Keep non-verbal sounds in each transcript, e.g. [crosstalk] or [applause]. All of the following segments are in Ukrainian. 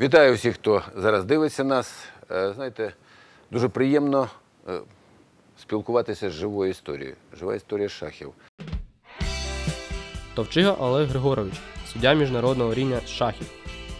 Вітаю всіх, хто зараз дивиться нас. Е, Знаєте, дуже приємно е, спілкуватися з живою історією. Жива історія шахів. Товчига Олег Григорович, суддя міжнародного рівня з шахів.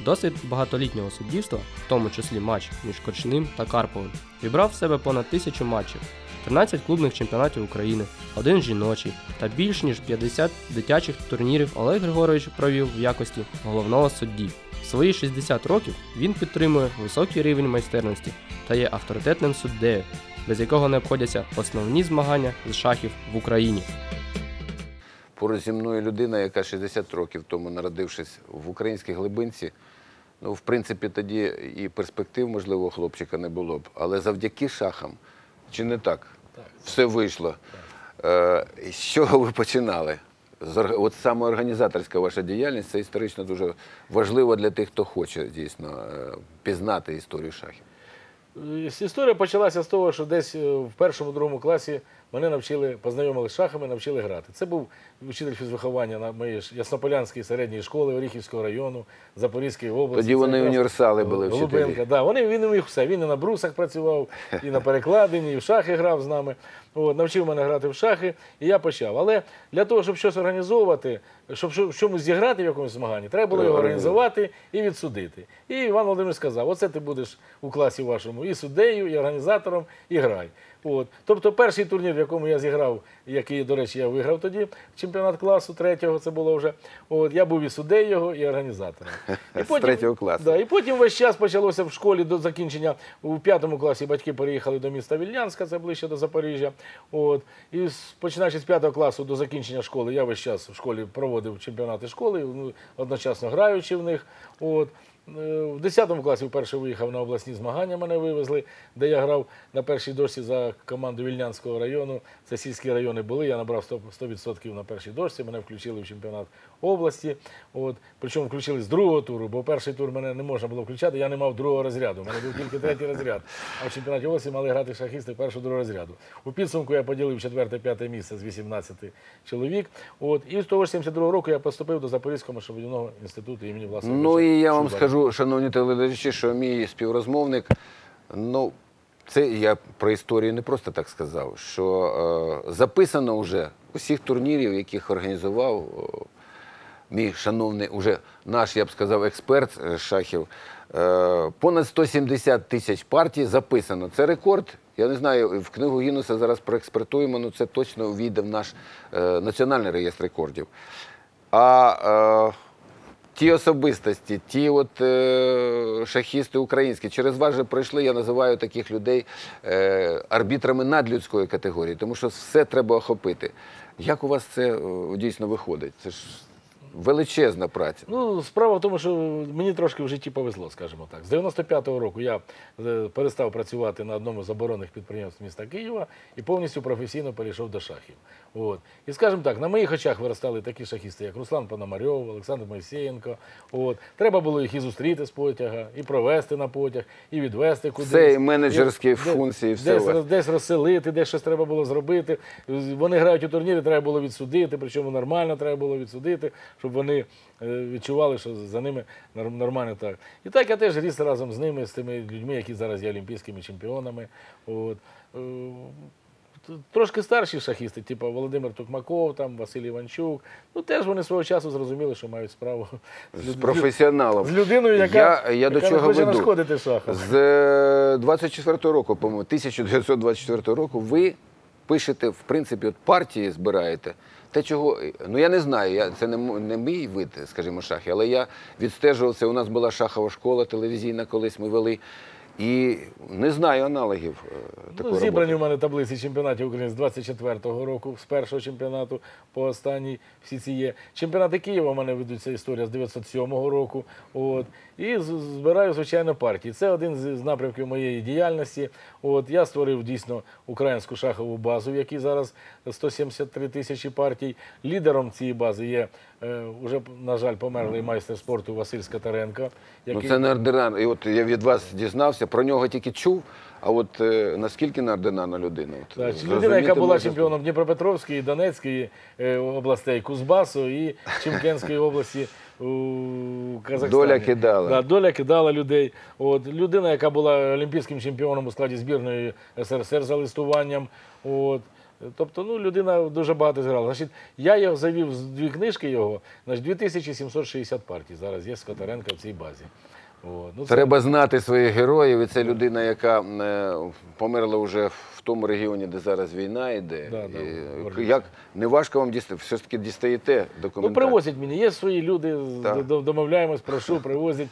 Досвід багатолітнього суддівства, в тому числі матч між Корчним та Карповим, вібрав в себе понад тисячу матчів, 13 клубних чемпіонатів України, один жіночий та більш ніж 50 дитячих турнірів Олег Григорович провів в якості головного судді. В свої 60 років він підтримує високий рівень майстерності та є авторитетним суддею, без якого не обходяться основні змагання з шахів в Україні. Поруч зі мною людина, яка 60 років тому, народившись в українській глибинці, ну, в принципі, тоді і перспектив, можливо, хлопчика не було б. Але завдяки шахам, чи не так? Все вийшло. Е, з чого ви починали? От саме організаторська ваша діяльність це історично дуже важливо для тих, хто хоче дійсно е, пізнати історію шахів. Е, Історія почалася з того, що десь е, в першому другому класі мене навчили, познайомили з шахами, навчили грати. Це був вчитель фізвиховання на моїй Яснополянській середній школи Оріхівського району, Запорізької області. Тоді вони якраз універсали були вчителі. Да, вони, він міг все. Він і на брусах працював, і на перекладині, і в шахи грав з нами. От, навчив мене грати в шахи, і я почав. Але для того, щоб щось організовувати, щоб в чомусь зіграти в якомусь змаганні, треба було його організувати і відсудити. І Іван Володимирович сказав: оце ти будеш у класі вашому і суддею, і організатором, і грай. От. Тобто перший турнір, в якому я зіграв, який, до речі, я виграв тоді, чемпіонат класу третього, це було вже. От, я був і суддею його, і організатором. [laughs] І З третього класу. Да, і потім весь час почалося в школі до закінчення. У п'ятому класі батьки переїхали до міста Вільнянська, це ближче до Запоріжжя. От. І починаючи з п'ятого класу до закінчення школи, я весь час в школі проводив чемпіонати школи, ну, одночасно граючи в них. От. Е, В 10 класі вперше виїхав на обласні змагання, мене вивезли, де я грав на першій дошці за команду Вільнянського району. Це сільські райони були. Я набрав 100%, 100% на першій дошці, мене включили в чемпіонат області. От. Причому включили з другого туру, бо перший тур мене не можна було включати, я не мав другого розряду. У мене був тільки третій розряд. А в чемпіонаті області мали грати шахісти першого другого розряду. У підсумку я поділив четверте-п'яте місце з 18 чоловік. От. І з того ж 72 року я поступив до Запорізького машинобудівного інституту імені Власа. Ну і я вам Шубаря. Скажу, шановні телеглядачі, що мій співрозмовник, ну, це я про історію не просто так сказав, що е, записано вже усіх турнірів, яких організував е, мій шановний, уже наш, я б сказав, експерт е, шахів. Е, понад 170 тисяч партій записано. Це рекорд. Я не знаю, в книгу Гіннеса зараз проекспертуємо, ну це точно увійде в наш е, національний реєстр рекордів. А е, ті особистості, ті от е, шахісти українські, через вас же пройшли, я називаю таких людей е, арбітрами надлюдської категорії, тому що все треба охопити. Як у вас це е, дійсно виходить? Це ж величезна праця. Ну, справа в тому, що мені трошки в житті повезло, скажімо так. З 95-го року я е, перестав працювати на одному з оборонних підприємств міста Києва і повністю професійно перейшов до шахів. От. І скажімо так, на моїх очах виростали такі шахісти, як Руслан Пономарьов, Олександр Моїсеєнко. От. Треба було їх і зустріти з потяга, і провести на потяг, і відвести кудись. Все, і менеджерські І функції, все десь, вас. роз- десь розселити, десь щось треба було зробити. Вони грають у турнірі, треба було відсудити, причому нормально треба було відсудити, щоб вони е, відчували, що за ними нормально так. І так я теж ріс разом з ними, з тими людьми, які зараз є олімпійськими чемпіонами. От. Е, Трошки старші шахісти, типу Володимир Токмаков, там, Василь Іванчук. Ну теж вони свого часу зрозуміли, що мають справу [laughs] З професіоналом. з людиною, яка, я, я до чого не хоче нашкодити шахам. З е, 24-го року, по-моєму, 1924 року, ви пишете, в принципі, от партії збираєте. Те, чого, ну я не знаю, я, це не, не мій вид, скажімо, шахи, але я відстежував це. У нас була шахова школа телевізійна, колись ми вели. І не знаю аналогів е, такої Ну, зібрані роботи. в мене таблиці чемпіонатів України з 24-го року, з першого чемпіонату по останній всі ці є. Чемпіонати Києва у мене ведуться історія з 907 року. От. І збираю, звичайно, партії. Це один з напрямків моєї діяльності. От. Я створив дійсно українську шахову базу, в якій зараз 173 тисячі партій. Лідером цієї бази є уже, на жаль, померлий майстер спорту Василь Скатаренко. Ну, це неординарно. І от я від вас дізнався про нього тільки чув. А от е, наскільки неординарна людина? От, Так, людина, яка була можна. чемпіоном Дніпропетровської, Донецької е, областей, Кузбасу і Чемкенської області у Казахстані. Доля кидала. Да, доля кидала людей. От, людина, яка була олімпійським чемпіоном у складі збірної СРСР за листуванням. От. Тобто, ну, людина дуже багато зіграла. Значить, я його завів з дві книжки його, значить, 2760 партій зараз є Скотаренка в цій базі. О, Ну, це- Треба знати своїх героїв, і це людина, яка е, померла вже в тому регіоні, де зараз війна йде. Да, да, І, як не важко вам дістати, все ж таки дістаєте Ну, привозять мені. Є свої люди, Так. д- домовляємось, прошу, привозять.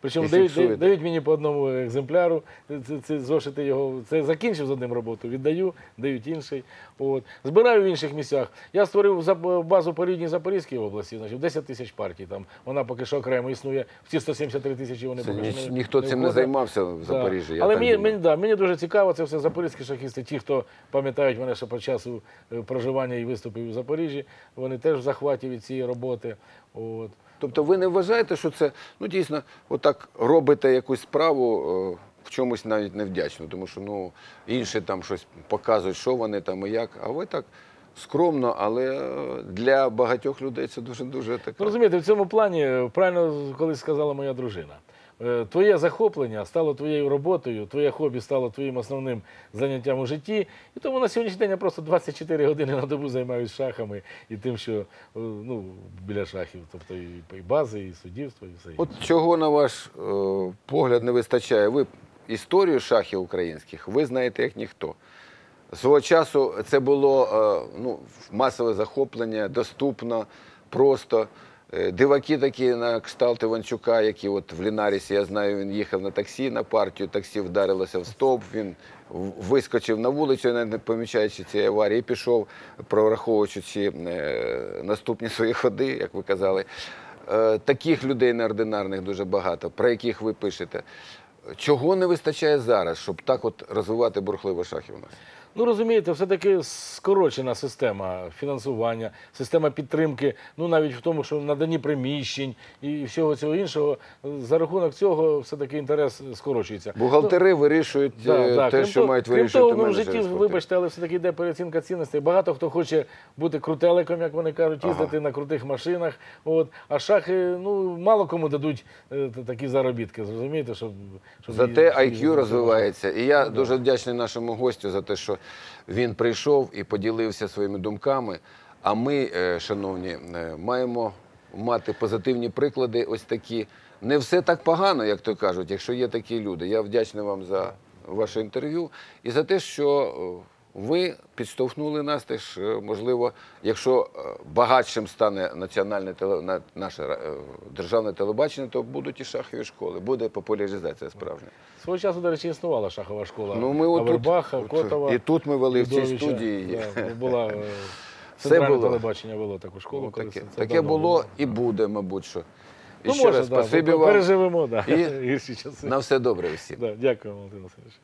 Причому І дають, фіксуєте. дають, дають мені по одному екземпляру. Це, це зошити його. Це закінчив з одним роботу, віддаю, дають інший. От. Збираю в інших місцях. Я створив базу по рідній Запорізькій області, значить, 10 тисяч партій. Там вона поки що окремо існує. Всі 173 тисячі вони Це поки ні- що ніхто цим не входять. займався в Запоріжжі. Я Але так мені, думаю. мені, да, мені дуже цікаво, це все запорізькі шахісти. Ті, хто пам'ятають мене ще по часу е, проживання і виступів у Запоріжжі, вони теж в захваті від цієї роботи. От. Тобто ви не вважаєте, що це ну дійсно отак робите якусь справу е, в чомусь навіть невдячно, тому що ну інші там щось показують, що вони там і як, а ви так скромно, але е, для багатьох людей це дуже дуже така. розумієте, в цьому плані правильно колись сказала моя дружина. Е, Твоє захоплення стало твоєю роботою, твоє хобі стало твоїм основним заняттям у житті. І тому на сьогоднішній день я просто 24 години на добу займаюся шахами і тим, що е, ну, біля шахів, тобто і, бази, і суддівство, і все. От чого, на ваш е, погляд, не вистачає? Ви історію шахів українських ви знаєте як ніхто. Свого часу це було ну, масове захоплення, доступно, просто. Е, Диваки такі на кшталт Іванчука, які от в Лінарісі, я знаю, він їхав на таксі на партію, таксі вдарилося в стовп, він вискочив на вулицю, не помічаючи цієї аварії, і пішов, прораховуючи ці е, наступні свої ходи, як ви казали. Е, Таких людей неординарних дуже багато, про яких ви пишете. Чого не вистачає зараз, щоб так от розвивати бурхливо шахи у нас? Ну розумієте, все-таки скорочена система фінансування, система підтримки, ну навіть в тому, що в наданні приміщень і всього цього іншого. За рахунок цього все-таки інтерес скорочується. Бухгалтери вирішують Да, е, да. те, Крім що того- мають крім вирішувати того, ну, в житті, вибачте, але все-таки йде переоцінка цінностей. Багато хто хоче бути крутеликом, як вони кажуть, їздити на крутих машинах. От. А шахи, ну, мало кому дадуть е, такі заробітки, зрозумієте, щоб, щоб Зате IQ розвивається. І я Ну, дуже вдячний нашому гостю за те, що він прийшов і поділився своїми думками. А ми, е, шановні, е, маємо мати позитивні приклади, ось такі. Не все так погано, як то кажуть, якщо є такі люди. Я вдячний вам за ваше інтерв'ю і за те, що е, ви підштовхнули нас теж, е, можливо, якщо е, багатшим стане національне теле, наше е, державне телебачення, то будуть і шахові школи, буде популяризація справжня. Свого часу, до речі, існувала шахова школа Ну, ми отут- Авербаха, от, Котова. і тут ми вели в цій студії. Да, [laughs] була, Все Центральне було. телебачення вело таку школу. Ну, таке таке давно було і буде, мабуть. що. І Ну, ще може, раз да, спасибі вам. переживемо, да. І. [laughs] На все добре всім. Да, дякую, Валентин Васильович.